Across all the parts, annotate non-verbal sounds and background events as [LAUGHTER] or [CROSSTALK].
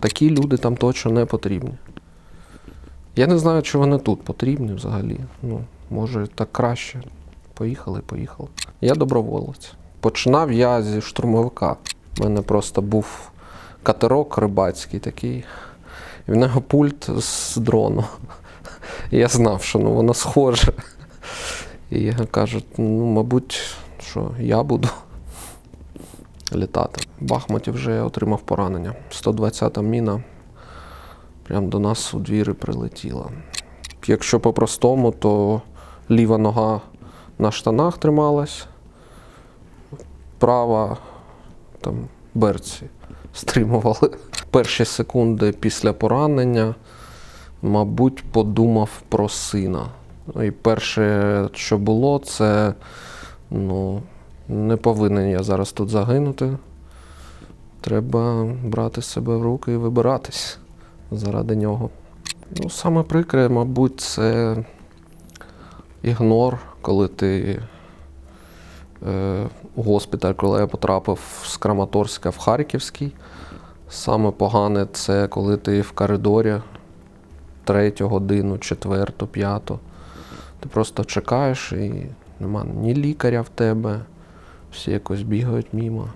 Такі люди там точно не потрібні. Я не знаю, чи вони тут потрібні взагалі. Ну, може, так краще. Поїхали, поїхали. Я доброволець. Починав я зі штурмовика. У мене просто був катерок рибацький такий. І в нього пульт з дрону. Я знав, що ну, воно схоже. І я кажу, ну, мабуть, що я буду [LAUGHS] літати. В Бахмуті вже отримав поранення. 120-та міна прямо до нас у двірі прилетіла. Якщо по-простому, то ліва нога на штанах трималась, права там берці стримували. [LAUGHS] Перші секунди після поранення, мабуть, подумав про сина. Ну, І перше, що було, це ну, не повинен я зараз тут загинути. Треба брати себе в руки і вибиратись заради нього. Ну, саме прикре, мабуть, це ігнор, коли ти е, у госпіталь, коли я потрапив з Краматорська в Харківський. Саме погане це коли ти в коридорі третю годину, четверту, п'яту. Ти просто чекаєш і нема ні лікаря в тебе, всі якось бігають мімо,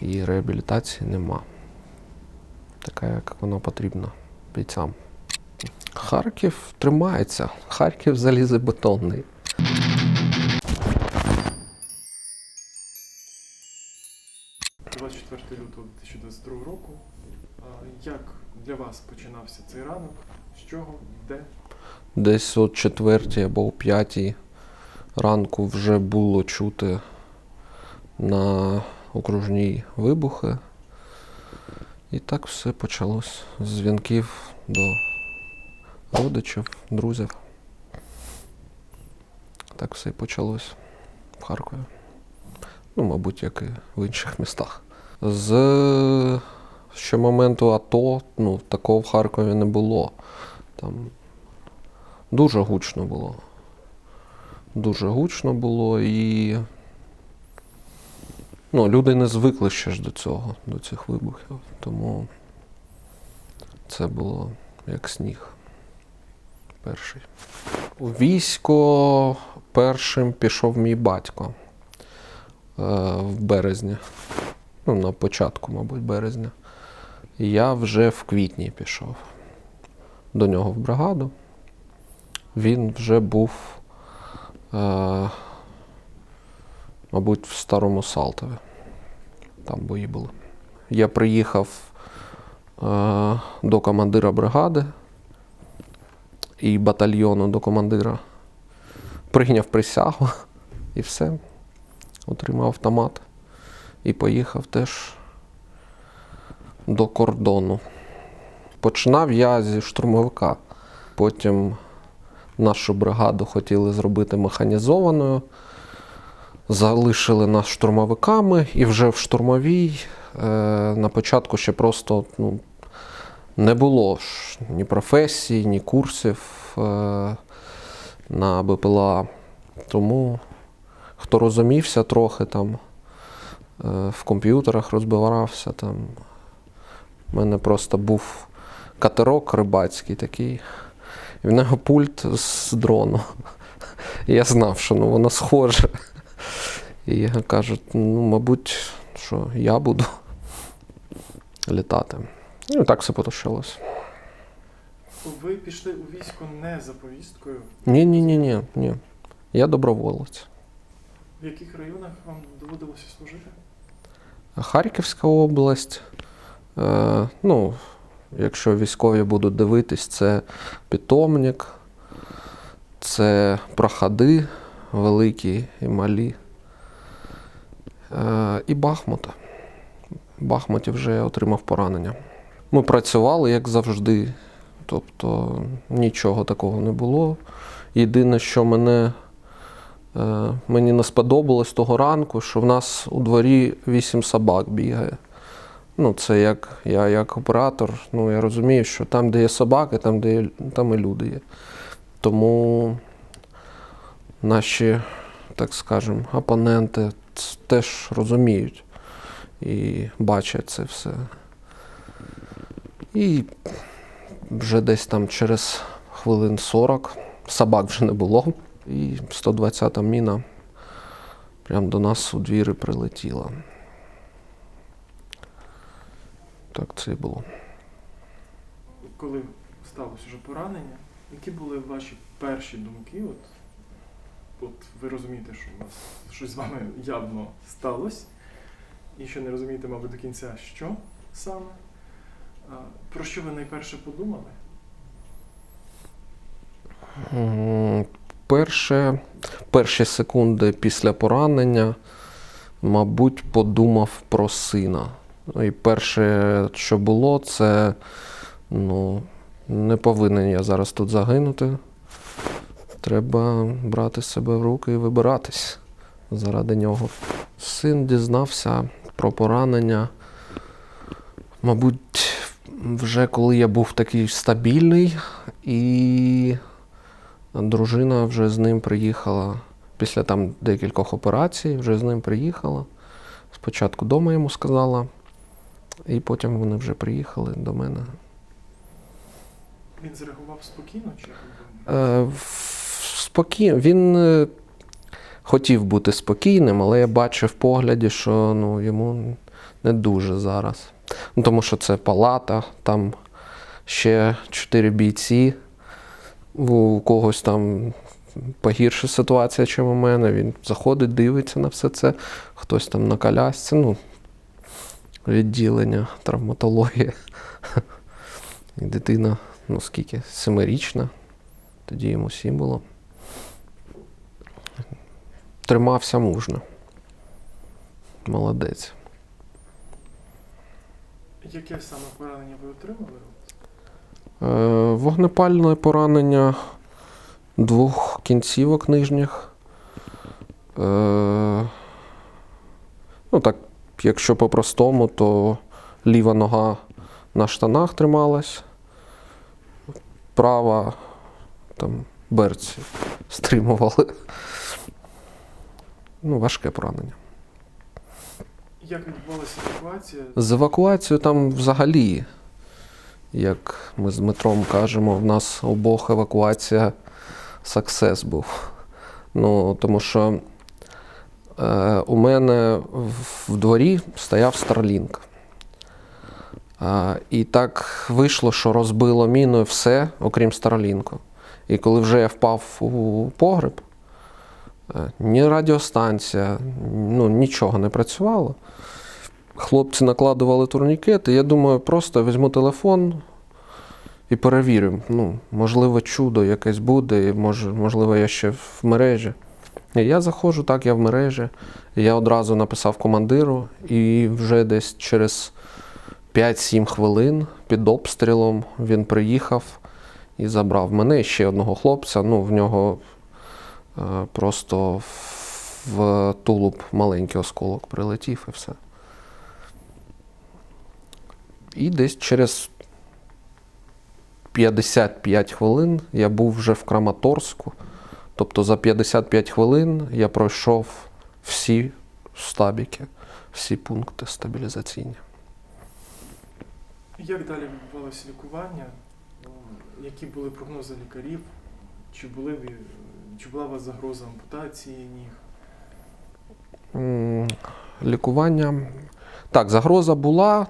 і реабілітації нема. Така, як вона потрібна бійцям. Харків тримається. Харків залізобетонний. – 24 лютого 2022 року. Як для вас починався цей ранок? З чого? Де? Десь о четвертій або о п'ятій ранку вже було чути на окружній вибухи. І так все почалось з дзвінків до родичів, друзів. Так все і почалось в Харкові. Ну, мабуть, як і в інших містах. З ще моменту АТО ну, такого в Харкові не було. Там дуже гучно було. Дуже гучно було і ну, люди не звикли ще ж до цього, до цих вибухів. Тому це було як сніг. Перший. У військо першим пішов мій батько е, в березні. Ну, на початку, мабуть, березня. Я вже в квітні пішов до нього в бригаду. Він вже був, е, мабуть, в старому Салтові. Там бої були. Я приїхав е, до командира бригади і батальйону до командира. Прийняв присягу і все. Отримав автомат і поїхав теж до кордону. Починав я зі штурмовика. Потім нашу бригаду хотіли зробити механізованою. Залишили нас штурмовиками, і вже в штурмовій е, на початку ще просто ну, не було ж ні професій, ні курсів е, на БПЛА. Тому хто розумівся трохи там, е, в комп'ютерах розбирався. Там. У мене просто був катерок рибацький такий. І в нього пульт з дрону. І я знав, що ну, воно схоже. І я кажу, ну, мабуть, що я буду літати. Ну, і так все потушилось. Ви пішли у військо не за повісткою. Ні, ні, ні, ні, ні. Я доброволець. В яких районах вам доводилося служити? Харківська область. Е, ну, якщо військові будуть дивитись, це питомник, це проходи великі і малі. Е, і Бахмут. Бахмуті вже отримав поранення. Ми працювали, як завжди. Тобто нічого такого не було. Єдине, що мене, е, мені не сподобалось того ранку, що в нас у дворі вісім собак бігає. Ну, це як я як оператор, ну я розумію, що там, де є собаки, там, де є, там і люди є. Тому наші, так скажемо, опоненти теж розуміють і бачать це все. І вже десь там через хвилин 40 собак вже не було. І 120-та міна прямо до нас у двір і прилетіла. Так це і було. Коли сталося вже поранення, які були ваші перші думки? От, от ви розумієте, що у вас щось з вами явно сталося, і що не розумієте, мабуть, до кінця, що саме. А, про що ви найперше подумали? Перше, перші секунди після поранення, мабуть, подумав про сина. Ну, І перше, що було, це ну, не повинен я зараз тут загинути. Треба брати себе в руки і вибиратись заради нього. Син дізнався про поранення. Мабуть, вже коли я був такий стабільний, і дружина вже з ним приїхала після там декількох операцій, вже з ним приїхала. Спочатку вдома йому сказала, і потім вони вже приїхали до мене. Він зреагував спокійно чи? Е, в- спокій... Він е, хотів бути спокійним, але я бачив в погляді, що ну, йому не дуже зараз. Ну, тому що це палата, там ще чотири бійці, у когось там погірша ситуація, ніж у мене. Він заходить, дивиться на все це, хтось там на колясці, ну, відділення, травматологія. І дитина, ну скільки, семирічна. Тоді йому сім було. Тримався мужно. Молодець. Яке саме поранення ви отримали? Е, вогнепальне поранення двох кінцівок нижніх. Е, ну так, якщо по-простому, то ліва нога на штанах трималась, права там берці стримували. Ну, важке поранення. Як відбувалася евакуація? З евакуацією там взагалі, як ми з Дмитром кажемо, в нас обох евакуація саксес був. Ну, тому що у мене в, дворі стояв Starlink. Е, і так вийшло, що розбило міною все, окрім Starlink. І коли вже я впав у погреб, е, ні радіостанція, ну, нічого не працювало. Хлопці накладували турнікети. Я думаю, просто візьму телефон і перевірю. Ну, можливо, чудо якесь буде, і може, можливо, я ще в мережі. Я заходжу, так, я в мережі. Я одразу написав командиру, і вже десь через 5-7 хвилин під обстрілом він приїхав і забрав мене ще одного хлопця. Ну, в нього е, просто в тулуб маленький осколок прилетів і все. І десь через 55 хвилин я був вже в Краматорську. Тобто за 55 хвилин я пройшов всі штабіки, всі пункти стабілізаційні. Як далі відбувалося лікування? Які були прогнози лікарів? Чи, були, ви- чи була у вас загроза ампутації ніг? Лікування. Так, загроза була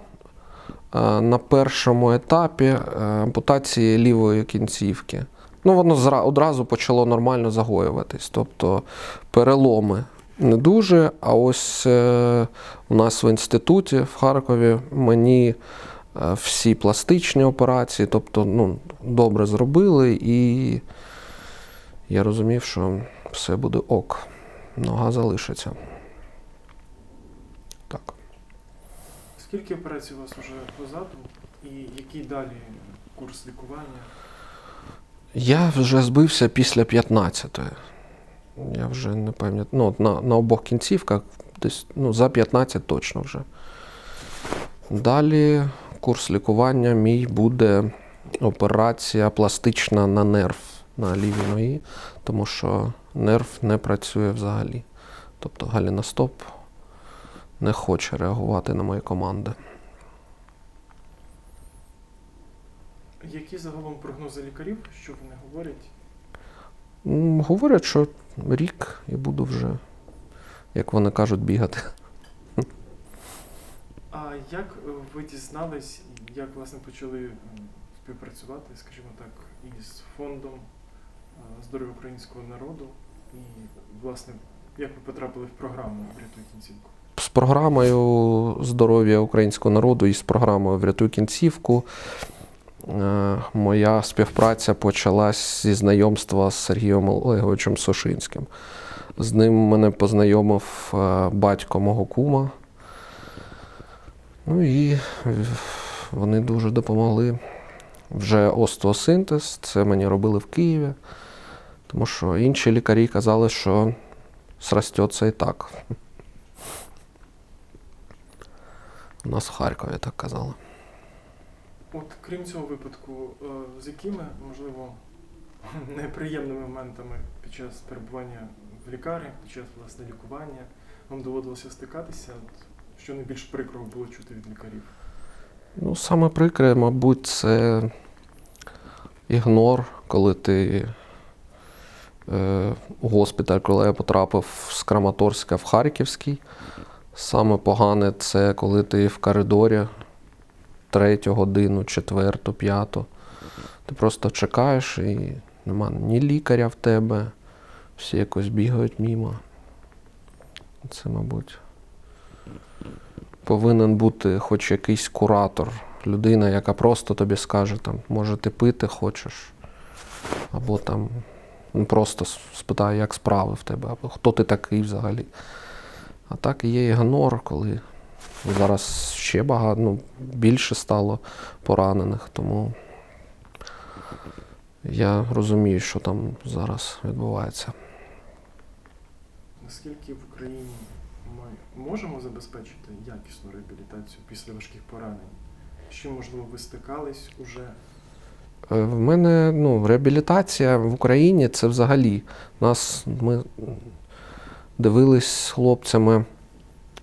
е, на першому етапі е, ампутації лівої кінцівки. Ну, воно зра- одразу почало нормально загоюватись. Тобто переломи не дуже. А ось е, у нас в інституті в Харкові мені е, всі пластичні операції, тобто ну, добре зробили, і я розумів, що все буде ок. Нога залишиться. Так. Скільки операцій у вас вже позаду? І який далі курс лікування? Я вже збився після 15-ї. Я вже не пам'ятаю. Ну, на, на обох кінцівках десь ну, за 15 точно вже. Далі курс лікування мій буде операція пластична на нерв на лівій ногі, тому що нерв не працює взагалі. Тобто Галіностоп не хоче реагувати на мої команди. Які загалом прогнози лікарів, що вони говорять? М, Говорять, що рік і буду вже, як вони кажуть, бігати. А як е, ви дізнались, як власне почали м, співпрацювати, скажімо так, із фондом е, здоров'я українського народу? І, власне, як ви потрапили в програму Врятуй кінцівку? З програмою здоров'я українського народу і з програмою Врятуй кінцівку. Е, Моя співпраця почалась зі знайомства з Сергієм Олеговичем Сошинським. З ним мене познайомив е, батько мого кума. Ну і вони дуже допомогли. Вже остеосинтез, це мені робили в Києві, тому що інші лікарі казали, що срастеться і так. У нас в Харкові так казали. От крім цього випадку, е, з якими, можливо, [LAUGHS] неприємними моментами під час перебування в лікарні, під час власне лікування, вам доводилося стикатися? Що найбільш прикрого було чути від лікарів? Ну, саме прикре, мабуть, це ігнор, коли ти е, у госпіталь, коли я потрапив з Краматорська в Харківський. Саме погане це коли ти в коридорі третю годину, четверту, п'яту. Ти просто чекаєш і нема ні лікаря в тебе, всі якось бігають мімо. Це, мабуть, повинен бути хоч якийсь куратор, людина, яка просто тобі скаже, там, може, ти пити хочеш, або там ну, просто спитає, як справи в тебе, або хто ти такий взагалі. А так є ігнор, коли зараз ще багато, ну, більше стало поранених, тому я розумію, що там зараз відбувається. Наскільки в Україні ми можемо забезпечити якісну реабілітацію після важких поранень? Чим, можливо, ви стикались уже? Е, В мене ну, реабілітація в Україні це взагалі. Нас ми дивились з хлопцями.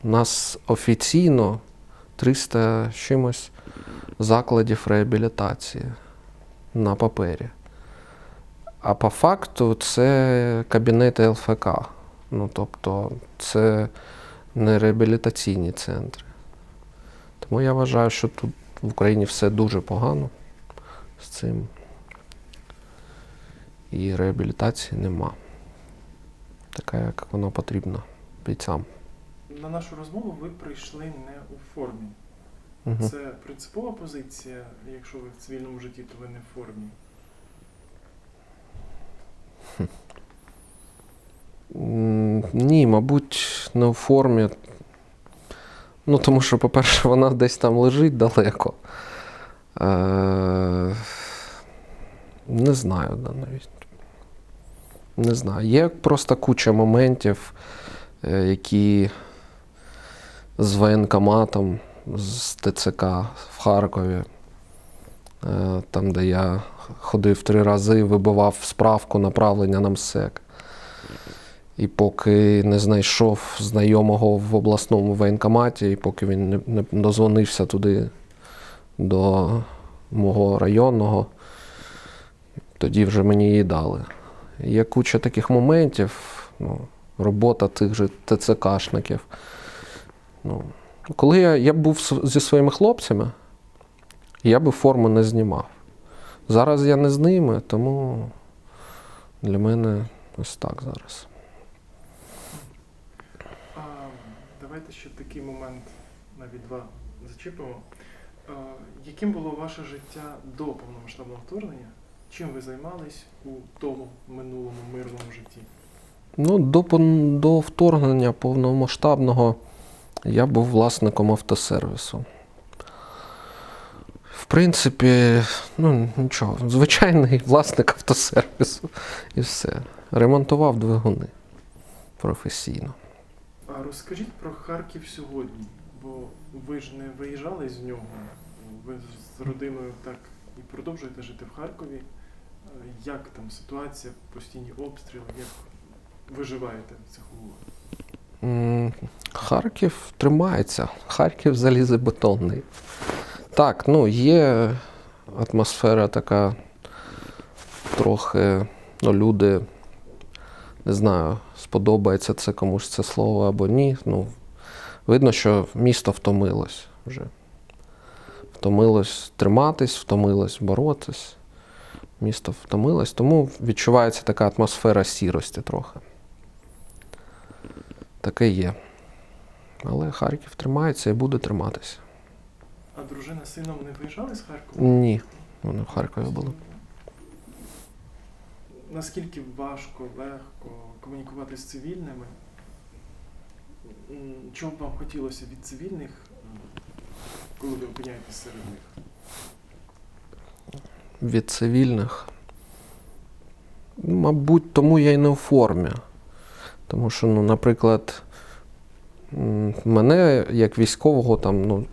У нас офіційно 300 чимось закладів реабілітації на папері. А по факту це кабінети ЛФК. Ну, тобто, це не реабілітаційні центри. Тому я вважаю, що тут в Україні все дуже погано з цим. І реабілітації нема. Така, як вона потрібна бійцям. На нашу розмову ви прийшли не у формі. Угу. Це принципова позиція. Якщо ви в цивільному житті, то ви не в формі. Ні, мабуть, не у формі. Ну, тому що, по-перше, вона десь там лежить далеко. Е- не знаю да, навіть. Не знаю. Є просто куча моментів, е, які з воєнкоматом, з ТЦК в Харкові, е, там, де я ходив три рази, вибивав справку направлення на МСЕК. І поки не знайшов знайомого в обласному воєнкоматі, і поки він не, дозвонився туди до мого районного, тоді вже мені її дали. Є куча таких моментів, ну, робота тих же ТЦКшників. Ну, коли я, я був зі своїми хлопцями, я би форму не знімав. Зараз я не з ними, тому для мене ось так зараз. А, давайте ще такий момент навіть два зачіпимо. А, яким було ваше життя до повномасштабного вторгнення? Чим ви займались у тому минулому мирному житті? Ну, до, до вторгнення повномасштабного я був власником автосервісу. В принципі, ну нічого, звичайний власник автосервісу і все. Ремонтував двигуни професійно. А розкажіть про Харків сьогодні, бо ви ж не виїжджали з нього. Ви з родиною так і продовжуєте жити в Харкові. Е, Як там ситуація, постійні обстріли, як виживаєте в цих умовах? Харків тримається. Харків залізобетонний. Так, ну є атмосфера така трохи, ну, люди, не знаю, сподобається це комусь це слово або ні. Ну, видно, що місто втомилось вже. Втомилось триматись, втомилось боротись. Місто втомилось, тому відчувається така атмосфера сірості трохи. Таке є. Але Харків тримається і буде триматися. А дружина з сином не виїжджали з Харкова? Ні, вони в Харкові були. Наскільки важко, легко комунікувати з цивільними? Чого б вам хотілося від цивільних, коли ви опиняєтесь серед них? Від цивільних. Мабуть, тому я й не у формі. Тому що, ну, наприклад, мене як військового там, ну,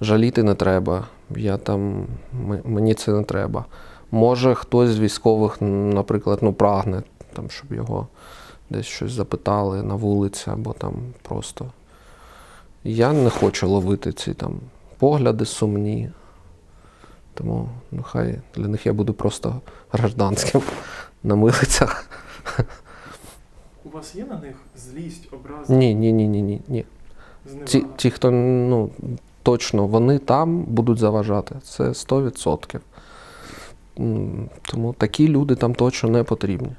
жаліти не треба. Я там, мені це не треба. Може, хтось з військових, наприклад, ну, прагне, там, щоб його десь щось запитали на вулиці або там просто. Я не хочу ловити ці там погляди сумні. Тому нехай для них я буду просто гражданським [LAUGHS] на милицях. У вас є на них злість, образа, Ні, ні, ні, ні, ні, ні. Ті, ті, хто ну, точно вони там будуть заважати. Це 100%. Тому такі люди там точно не потрібні.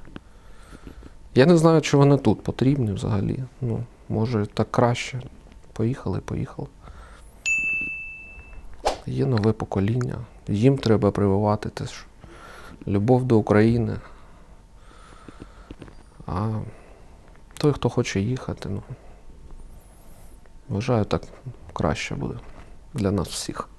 Я не знаю, чи вони тут потрібні взагалі. Ну, може, так краще. Поїхали, поїхали. Є нове покоління. Їм треба прививати теж любов до України. А той, хто хоче їхати, ну. Вважаю, так краще буде для нас всіх.